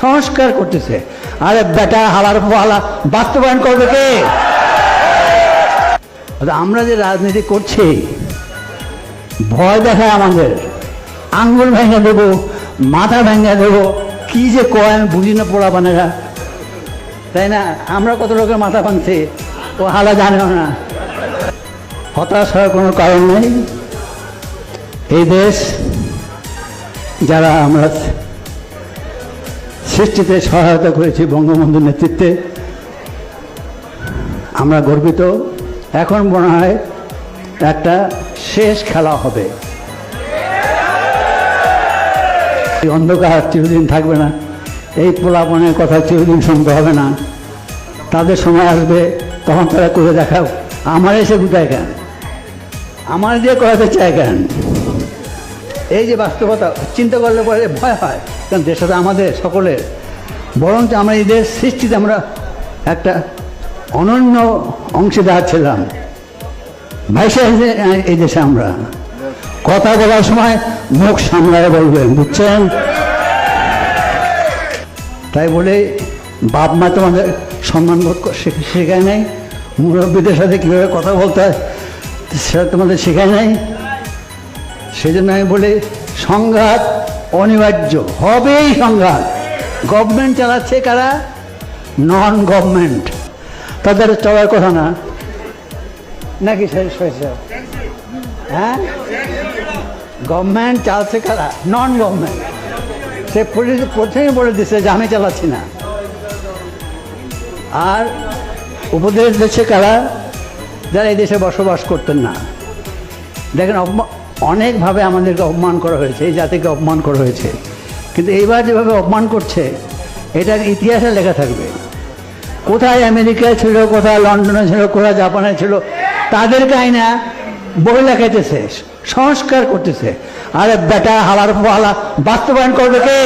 সংস্কার করতেছে। আরে বেটা, হালার হালা বাস্তবায়ন করবে কে? আমরা যে রাজনীতি করছি, ভয় দেখায় আমাদের। আঙ্গুল ভেঙে দেবো, মাথা ভেঙে দেবো, কি যে কয় আমি বুঝি না পোড়া বানেরা। তাই না? আমরা কত লোকের মাথা ভাঙছি, ও হালা জানেও না। হতাশ হওয়ার কোনো কারণ নেই। এই দেশ, যারা আমরা সৃষ্টিতে সহায়তা করেছি বঙ্গবন্ধুর নেতৃত্বে। আমরা গর্বিত। এখন মনে হয় একটা শেষ খেলা হবে। অন্ধকার চিরদিন থাকবে না। এই পোলাপনের কথা চিরদিন শুনতে হবে না। তাদের সময় আসবে, তখন তারা করে দেখাও। আমার এসে গুটায় কেন? আমার দিয়ে করাতে চায় কেন? এই যে বাস্তবতা, চিন্তা করলে পরে ভয় হয়। কারণ দেশটা তো আমাদের সকলের। বরঞ্চ আমরা এই দেশ সৃষ্টিতে আমরা একটা অনন্য অংশে অংশীদার ছিলাম ভাইসা এই দেশে আমরা। কথা বলার সময় মুখ সামলায় বলবেন, বুঝছেন? তাই বলে বাপ মা তোমাদের সম্মানবোধ ক- শেখ- শেখায় নাই। মুরব্বীদের সাথে কীভাবে কথা বলতে হয়, সেটা তোমাদের শেখায় নাই। সেই জন্য আমি বলি, সংঘাত অনিবার্য, হবেই সংঘাত। গভর্নমেন্ট চালাচ্ছে কারা? নন গভর্নমেন্ট তাদের চলার কথা না। নাকি হ্যাঁ? গভর্নমেন্ট চালাচ্ছে কারা? নন গভর্নমেন্ট সে পুলিশ প্রথমেই বলে দিচ্ছে যে আমি চালাচ্ছি না। আর উপদেশ দিচ্ছে কারা? যারা এই দেশে বসবাস করতেন না। দেখেন অনেকভাবে আমাদেরকে অপমান করা হয়েছে, এই জাতিকে অপমান করা হয়েছে। কিন্তু এইবার যেভাবে অপমান করছে, এটার ইতিহাসে লেখা থাকবে। কোথায় আমেরিকায় ছিল, কোথায় লন্ডনে ছিল, কোথায় জাপানে ছিল, তাদেরকে আইনা বই লেখাইতেছে, সংস্কার করতেছে। আরে বেটা, হালার হালা বাস্তবায়ন করবে কে?